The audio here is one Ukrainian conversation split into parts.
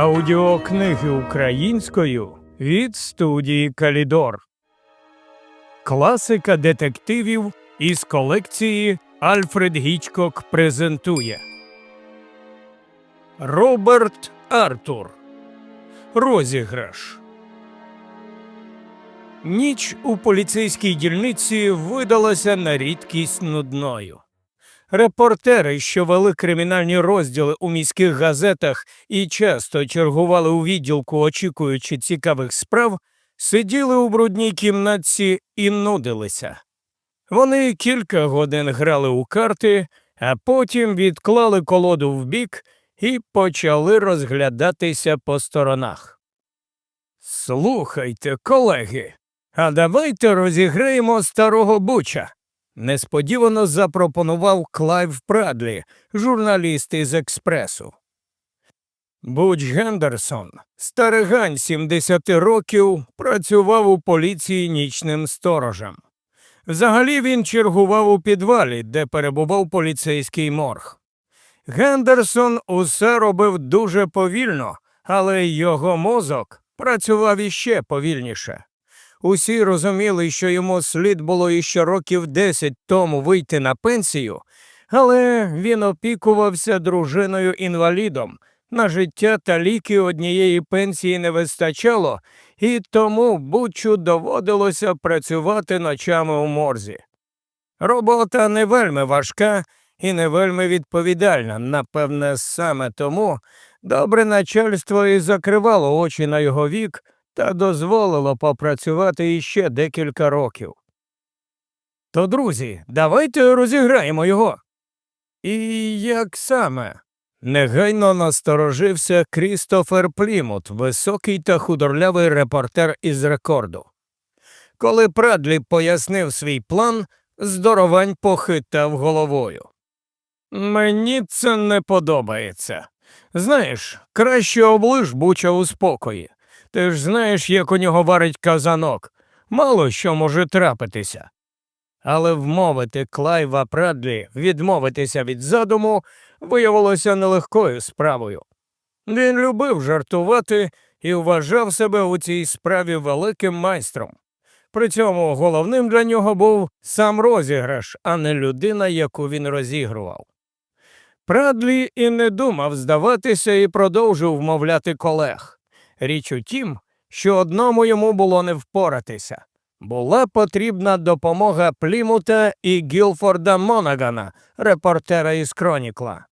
Аудіокниги українською від студії Калідор. Класика детективів із колекції Альфред Гічкок презентує Роберт Артур. Розіграш. Ніч у поліцейській дільниці видалася на рідкість нудною. Репортери, що вели кримінальні розділи у міських газетах і часто чергували у відділку, очікуючи цікавих справ, сиділи у брудній кімнатці і нудилися. Вони кілька годин грали у карти, а потім відклали колоду вбік і почали розглядатися по сторонах. Слухайте, колеги, а давайте розіграємо старого буча. Несподівано запропонував Клайв Прадлі, журналіст із експресу. Буч Гендерсон, старигань 70 років, працював у поліції нічним сторожем. Взагалі він чергував у підвалі, де перебував поліцейський морг. Гендерсон усе робив дуже повільно, але його мозок працював іще повільніше. Усі розуміли, що йому слід було іще років десять тому вийти на пенсію, але він опікувався дружиною інвалідом. На життя та ліки однієї пенсії не вистачало, і тому Бучу доводилося працювати ночами у морзі. Робота не вельми важка і не вельми відповідальна. Напевне, саме тому добре начальство і закривало очі на його вік та дозволило попрацювати іще декілька років. То, друзі, давайте розіграємо його. І як саме? Негайно насторожився Крістофер Плімут, високий та худорлявий репортер із рекорду. Коли Прадлі пояснив свій план, здоровань похитав головою. Мені це не подобається. Знаєш, краще оближ буча у спокої. Ти ж знаєш, як у нього варить казанок. Мало що може трапитися. Але вмовити Клайва Прадлі відмовитися від задуму виявилося нелегкою справою. Він любив жартувати і вважав себе у цій справі великим майстром. При цьому головним для нього був сам розіграш, а не людина, яку він розігрував. Прадлі і не думав здаватися і продовжив вмовляти колег. Річ у тім, що одному йому було не впоратися. Була потрібна допомога Плімута і Гілфорда Монагана, репортера із Кронікла.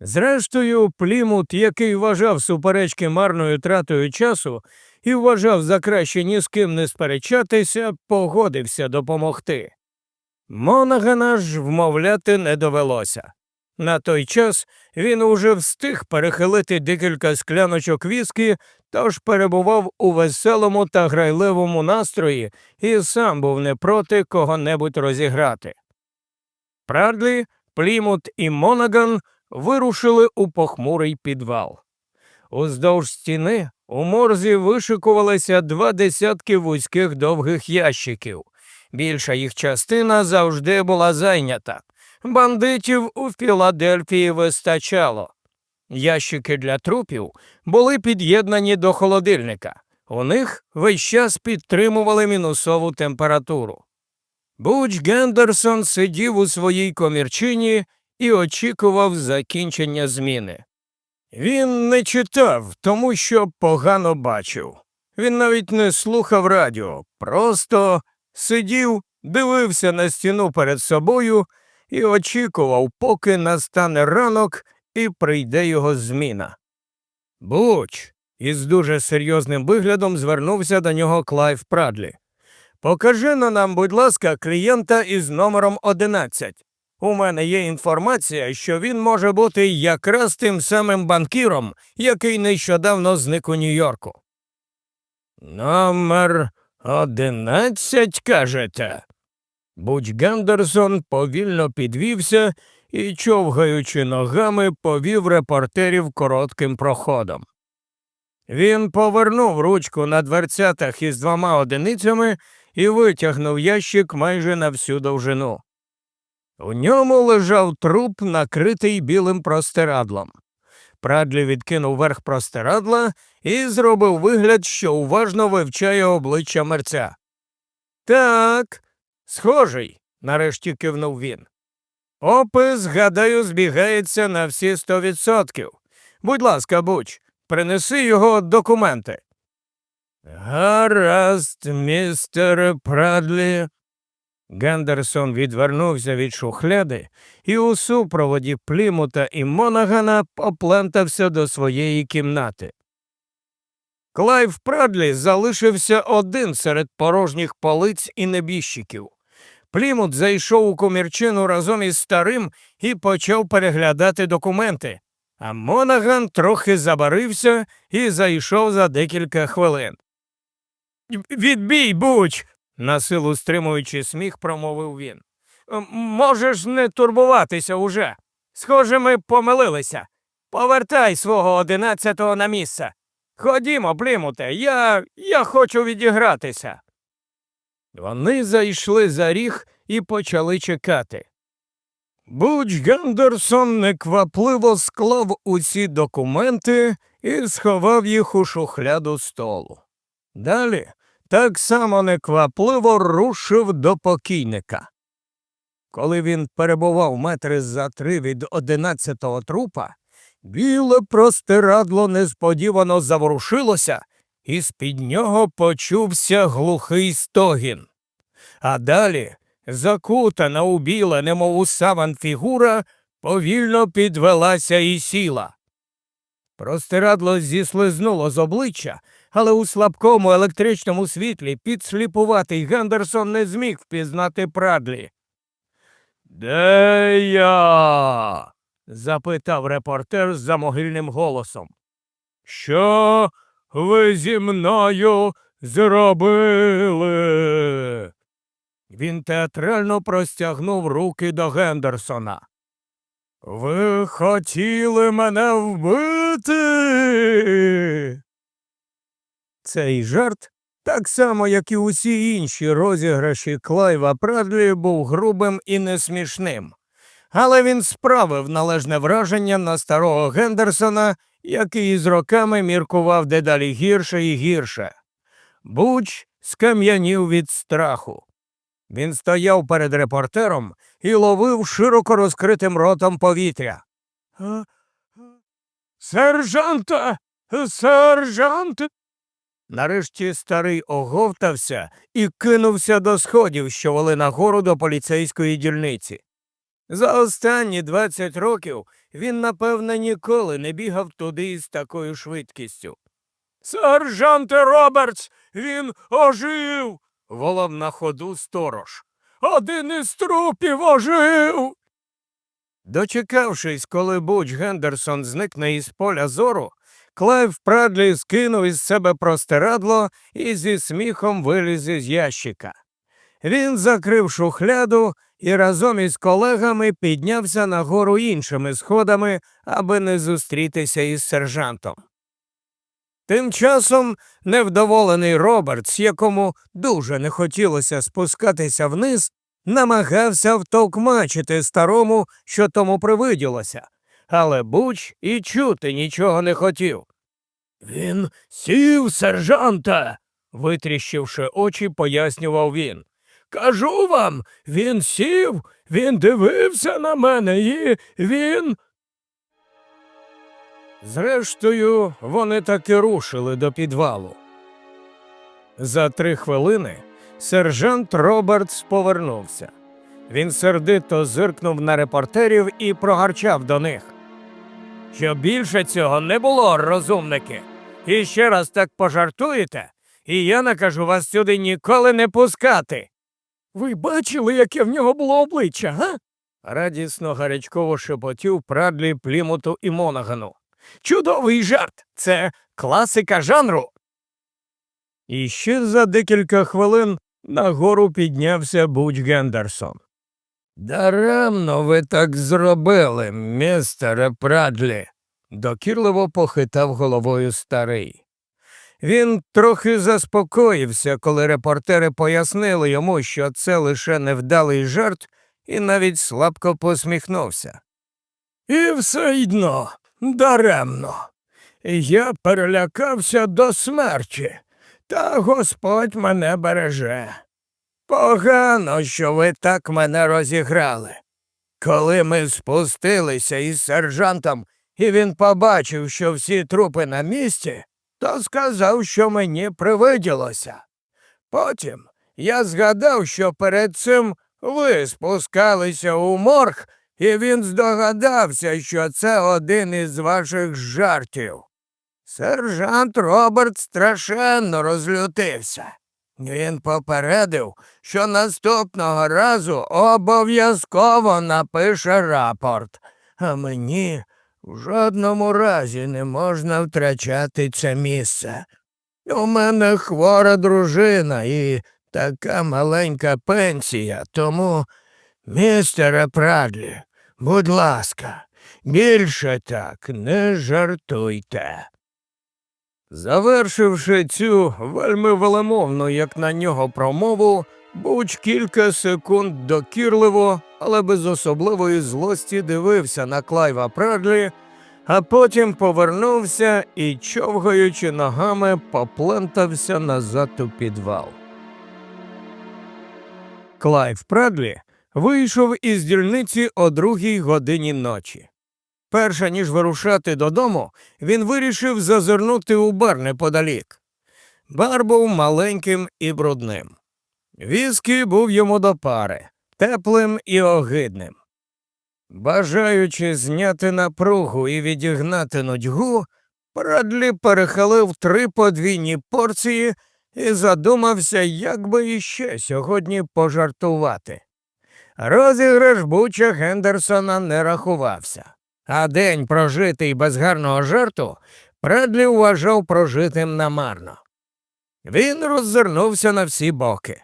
Зрештою, Плімут, який вважав суперечки марною тратою часу і вважав за краще ні з ким не сперечатися, погодився допомогти. Монагана ж вмовляти не довелося. На той час він уже встиг перехилити декілька скляночок віскі, тож перебував у веселому та грайливому настрої і сам був не проти кого-небудь розіграти. Прадлі, Плімут і Монаган вирушили у похмурий підвал. Уздовж стіни у морзі вишикувалися два десятки вузьких довгих ящиків. Більша їх частина завжди була зайнята. Бандитів у Філадельфії вистачало. Ящики для трупів були під'єднані до холодильника. У них весь час підтримували мінусову температуру. Буч Гендерсон сидів у своїй комірчині і очікував закінчення зміни. Він не читав, тому що погано бачив. Він навіть не слухав радіо, просто сидів, дивився на стіну перед собою і очікував, поки настане ранок і прийде його зміна. Буч, із дуже серйозним виглядом звернувся до нього Клайв Прадлі. Покажи на нам, будь ласка, клієнта із номером 11. У мене є інформація, що він може бути якраз тим самим банкіром, який нещодавно зник у Нью-Йорку. Номер одинадцять, кажете. Буч Гендерсон повільно підвівся і, човгаючи ногами, повів репортерів коротким проходом. Він повернув ручку на дверцятах із двома одиницями і витягнув ящик майже на всю довжину. У ньому лежав труп, накритий білим простирадлом. Прадлі відкинув верх простирадла і зробив вигляд, що уважно вивчає обличчя мерця. Так, схожий, нарешті кивнув він. Опис, гадаю, збігається на всі сто відсотків. Будь ласка, Буч, принеси його документи. Гаразд, містер Прадлі. Гендерсон відвернувся від шухляди і у супроводі Плімута і Монагана поплентався до своєї кімнати. Клайв Прадлі залишився один серед порожніх полиць і небіжчиків. Плімут зайшов у комірчину разом із старим і почав переглядати документи, а Монаган трохи забарився і зайшов за декілька хвилин. Відбій, буч. насилу стримуючи сміх, промовив він. Можеш не турбуватися уже. Схоже, ми помилилися. Повертай свого одинадцятого на місце. Ходімо, Плімуте, я, я хочу відігратися. Вони зайшли за ріг і почали чекати. Буч Гендерсон неквапливо склав усі документи і сховав їх у шухляду столу. Далі так само неквапливо рушив до покійника. Коли він перебував метри за три від одинадцятого трупа, біле простирадло несподівано заворушилося, і з-під нього почувся глухий стогін. А далі, закутана у біле, немов у саван фігура, повільно підвелася і сіла. Простирадло зіслизнуло з обличчя, але у слабкому електричному світлі підсліпуватий Гендерсон не зміг впізнати прадлі. Де я? Запитав репортер з замогильним голосом. Що ви зі мною зробили? Він театрально простягнув руки до Гендерсона. Ви хотіли мене вбити? Цей жарт, так само, як і усі інші розіграші Клайва Прадлі, був грубим і несмішним. Але він справив належне враження на старого Гендерсона, який з роками міркував дедалі гірше і гірше. Буч скам'янів від страху. Він стояв перед репортером і ловив широко розкритим ротом повітря. Сержанта, сержант. Нарешті старий оговтався і кинувся до сходів, що вели нагору до поліцейської дільниці. За останні 20 років він, напевне, ніколи не бігав туди із такою швидкістю. Сержанте Робертс, він ожив. волав на ходу сторож. Один із трупів ожив. Дочекавшись, коли Буч Гендерсон зникне із поля зору, Клайв Прадлі скинув із себе простирадло і зі сміхом виліз із ящика. Він закрив шухляду і разом із колегами піднявся нагору іншими сходами, аби не зустрітися із сержантом. Тим часом невдоволений Робертс, якому дуже не хотілося спускатися вниз, намагався втовкмачити старому, що тому привиділося, але Буч і чути нічого не хотів. Він сів, сержанта, витріщивши очі, пояснював він. Кажу вам, він сів, він дивився на мене і він. Зрештою, вони таки рушили до підвалу. За три хвилини сержант Робертс повернувся. Він сердито зиркнув на репортерів і прогарчав до них. Що більше цього не було, розумники. І ще раз так пожартуєте, і я накажу вас сюди ніколи не пускати. Ви бачили, яке в нього було обличчя, га? радісно гарячково шепотів прадлі Плімуту і Монагану. Чудовий жарт! Це класика жанру. І ще за декілька хвилин нагору піднявся Буч Гендерсон. Даремно ви так зробили, містере Прадлі, докірливо похитав головою старий. Він трохи заспокоївся, коли репортери пояснили йому, що це лише невдалий жарт, і навіть слабко посміхнувся. І все одно, Даремно. Я перелякався до смерті, та Господь мене береже. Погано, що ви так мене розіграли. Коли ми спустилися із сержантом, і він побачив, що всі трупи на місці, то сказав, що мені привиділося. Потім я згадав, що перед цим ви спускалися у морг, і він здогадався, що це один із ваших жартів. Сержант Роберт страшенно розлютився. Він попередив, що наступного разу обов'язково напише рапорт, а мені в жодному разі не можна втрачати це місце. У мене хвора дружина і така маленька пенсія, тому, містере Прадлі, будь ласка, більше так не жартуйте. Завершивши цю вельми велемовну, як на нього, промову, Буч кілька секунд докірливо, але без особливої злості дивився на Клайва Прадлі, а потім повернувся і, човгаючи ногами, поплентався назад у підвал. Клайв Прадлі вийшов із дільниці о другій годині ночі. Перша ніж вирушати додому, він вирішив зазирнути у бар неподалік. Бар був маленьким і брудним. Віскі був йому до пари, теплим і огидним. Бажаючи зняти напругу і відігнати нудьгу, Прадлі перехилив три подвійні порції і задумався, як би іще сьогодні пожартувати. Розіграш Буча Гендерсона не рахувався, а день, прожитий без гарного жарту, Прадлі вважав прожитим намарно. Він роззирнувся на всі боки.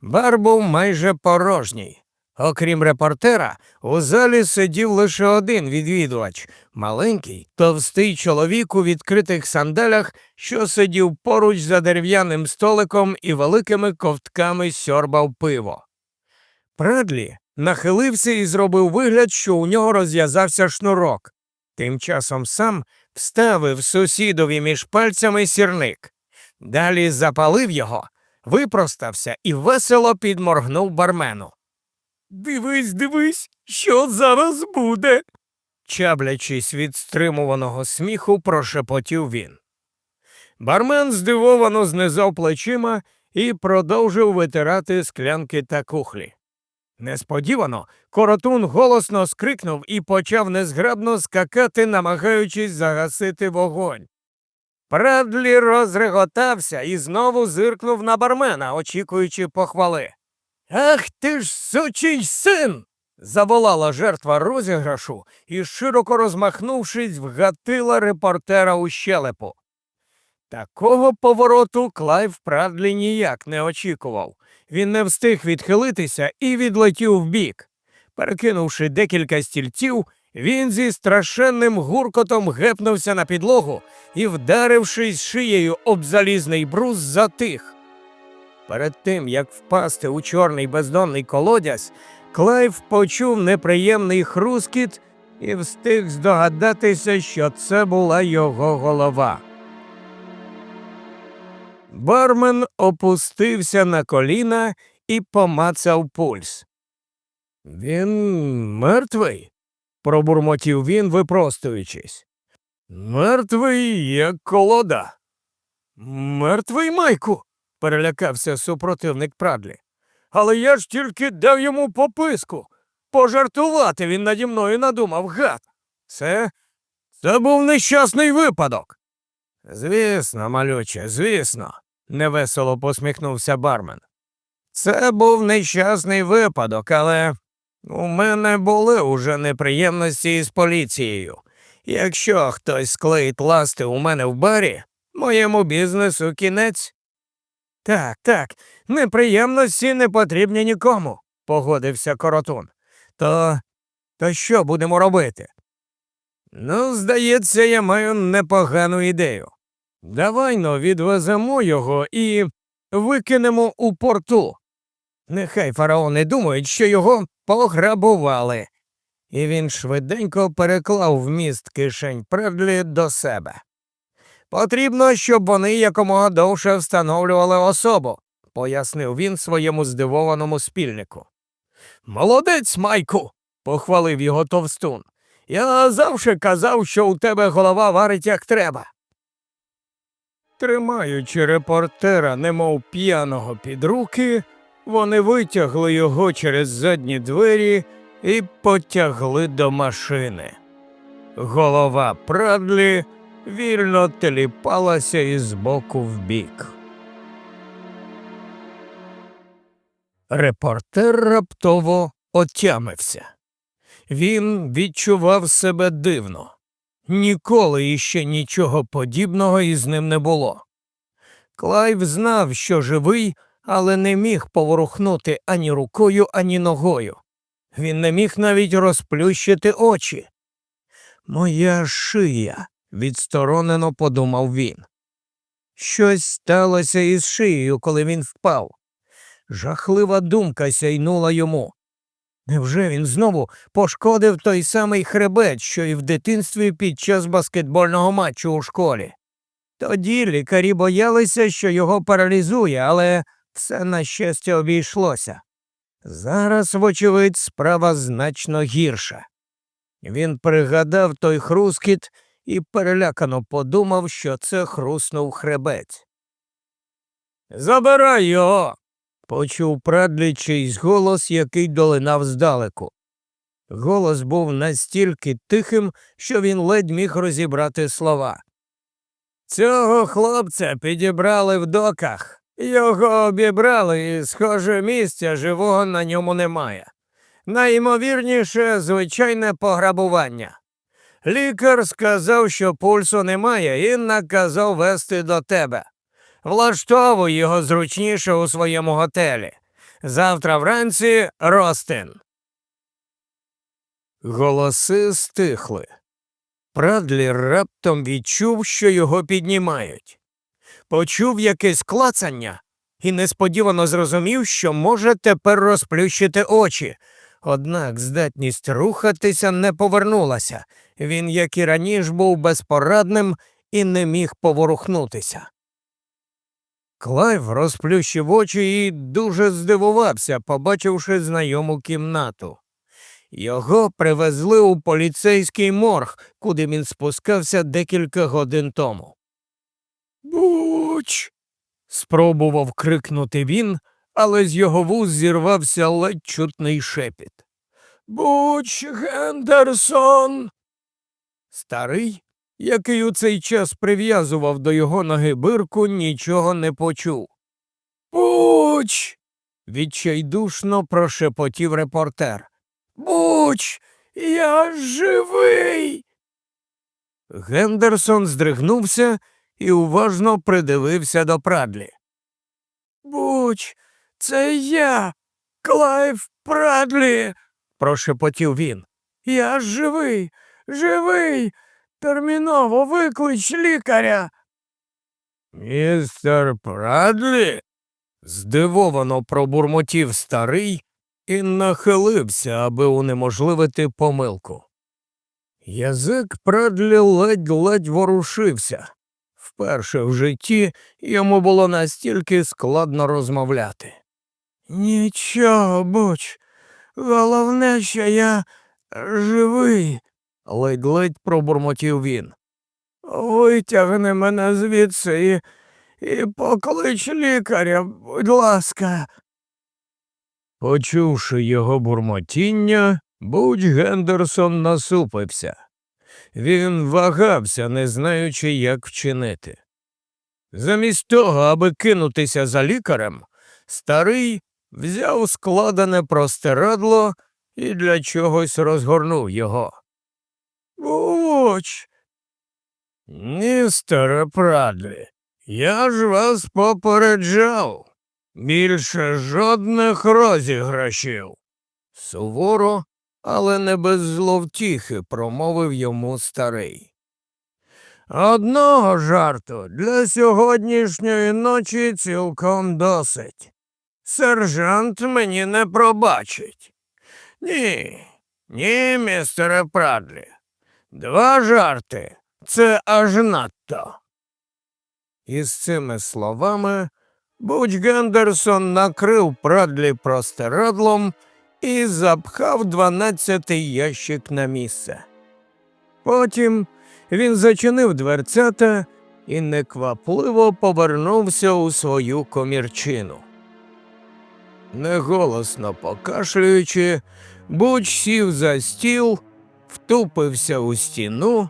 Бар був майже порожній. Окрім репортера, у залі сидів лише один відвідувач маленький, товстий чоловік у відкритих сандалях, що сидів поруч за дерев'яним столиком і великими ковтками сьорбав пиво. Предлі нахилився і зробив вигляд, що у нього розв'язався шнурок. Тим часом сам вставив сусідові між пальцями сірник. Далі запалив його, випростався і весело підморгнув бармену. Дивись, дивись, що зараз буде. чаблячись від стримуваного сміху, прошепотів він. Бармен здивовано знизав плечима і продовжив витирати склянки та кухлі. Несподівано коротун голосно скрикнув і почав незграбно скакати, намагаючись загасити вогонь. Прадлі розреготався і знову зиркнув на бармена, очікуючи похвали. Ах ти ж сучий син. заволала жертва розіграшу і, широко розмахнувшись, вгатила репортера у щелепу. Такого повороту Клайв Прадлі ніяк не очікував. Він не встиг відхилитися і відлетів вбік. Перекинувши декілька стільців, він зі страшенним гуркотом гепнувся на підлогу і, вдарившись шиєю об залізний брус, затих. Перед тим, як впасти у чорний бездонний колодязь, Клайв почув неприємний хрускіт і встиг здогадатися, що це була його голова. Бармен опустився на коліна і помацав пульс. Він мертвий? Пробурмотів він, випростуючись. Мертвий, як колода. Мертвий Майку перелякався супротивник Прадлі. Але я ж тільки дав йому пописку. Пожартувати він наді мною надумав гад. Це це був нещасний випадок. Звісно, малюче, звісно, невесело посміхнувся бармен. Це був нещасний випадок, але у мене були уже неприємності із поліцією. Якщо хтось склеїть ласти у мене в барі, моєму бізнесу кінець. Так, так, неприємності не потрібні нікому, погодився коротун. То то що будемо робити? Ну, здається, я маю непогану ідею. Давай но відвеземо його і викинемо у порту. Нехай фараони думають, що його пограбували. і він швиденько переклав вміст кишень Предлі до себе. Потрібно, щоб вони якомога довше встановлювали особу, пояснив він своєму здивованому спільнику. Молодець, Майку, похвалив його товстун. Я завжди казав, що у тебе голова варить як треба. Тримаючи репортера, немов п'яного під руки, вони витягли його через задні двері і потягли до машини. Голова Прадлі вільно теліпалася із боку в бік. Репортер раптово отямився. Він відчував себе дивно. Ніколи іще нічого подібного із ним не було. Клайв знав, що живий, але не міг поворухнути ані рукою, ані ногою. Він не міг навіть розплющити очі. Моя шия, відсторонено подумав він. Щось сталося із шиєю, коли він впав. Жахлива думка сяйнула йому. Невже він знову пошкодив той самий хребет, що і в дитинстві під час баскетбольного матчу у школі? Тоді лікарі боялися, що його паралізує, але все на щастя обійшлося. Зараз, вочевидь, справа значно гірша. Він пригадав той хрускіт і перелякано подумав, що це хруснув хребець. Забирай його. почув Прадлі голос, який долинав здалеку. Голос був настільки тихим, що він ледь міг розібрати слова. Цього хлопця підібрали в доках. Його обібрали, і, схоже, місця живого на ньому немає. Найімовірніше, звичайне пограбування. Лікар сказав, що пульсу немає, і наказав вести до тебе. Влаштовуй його зручніше у своєму готелі. Завтра вранці Ростин. Голоси стихли. Прадлі раптом відчув, що його піднімають. Почув якесь клацання і несподівано зрозумів, що може тепер розплющити очі. Однак здатність рухатися не повернулася. Він, як і раніше, був безпорадним і не міг поворухнутися. Клайв розплющив очі і дуже здивувався, побачивши знайому кімнату. Його привезли у поліцейський морг, куди він спускався декілька годин тому. Буч. спробував крикнути він, але з його вуз зірвався ледь чутний шепіт. Буч Гендерсон. Старий, який у цей час прив'язував до його ноги бирку, нічого не почув. Буч. відчайдушно прошепотів репортер. Буч, я живий. Гендерсон здригнувся і уважно придивився до прадлі. Буч, це я, Клайв Прадлі, прошепотів він. Я живий, живий. Терміново виклич лікаря. Містер Прадлі? здивовано пробурмотів старий і нахилився, аби унеможливити помилку. Язик Прадлі ледь-ледь ворушився. Вперше в житті йому було настільки складно розмовляти. Нічого, буч, головне, що я живий, ледь-ледь пробурмотів він. Витягни мене звідси і, і поклич лікаря, будь ласка. Почувши його бурмотіння, Будь Гендерсон насупився. Він вагався, не знаючи, як вчинити. Замість того, аби кинутися за лікарем, старий взяв складене простирадло і для чогось розгорнув його. Буч. Містере Прадлі, я ж вас попереджав. Більше жодних розіграшів. Суворо, але не без зловтіхи промовив йому старий. Одного жарту для сьогоднішньої ночі цілком досить. Сержант мені не пробачить. Ні, Ні, містере Прадлі. Два жарти. Це аж надто. Із цими словами Буч Гендерсон накрив Прадлі простирадлом і запхав дванадцятий ящик на місце. Потім він зачинив дверцята і неквапливо повернувся у свою комірчину. Неголосно покашлюючи, Буч сів за стіл, втупився у стіну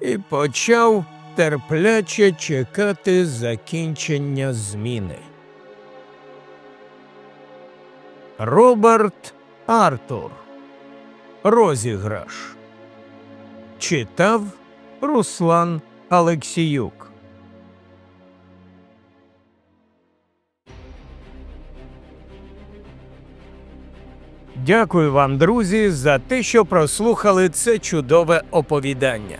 і почав терпляче чекати закінчення зміни. Роберт Артур. Розіграш. Читав Руслан Алексіюк. Дякую вам, друзі, за те, що прослухали це чудове оповідання.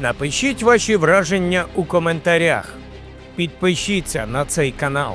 Напишіть ваші враження у коментарях. Підпишіться на цей канал,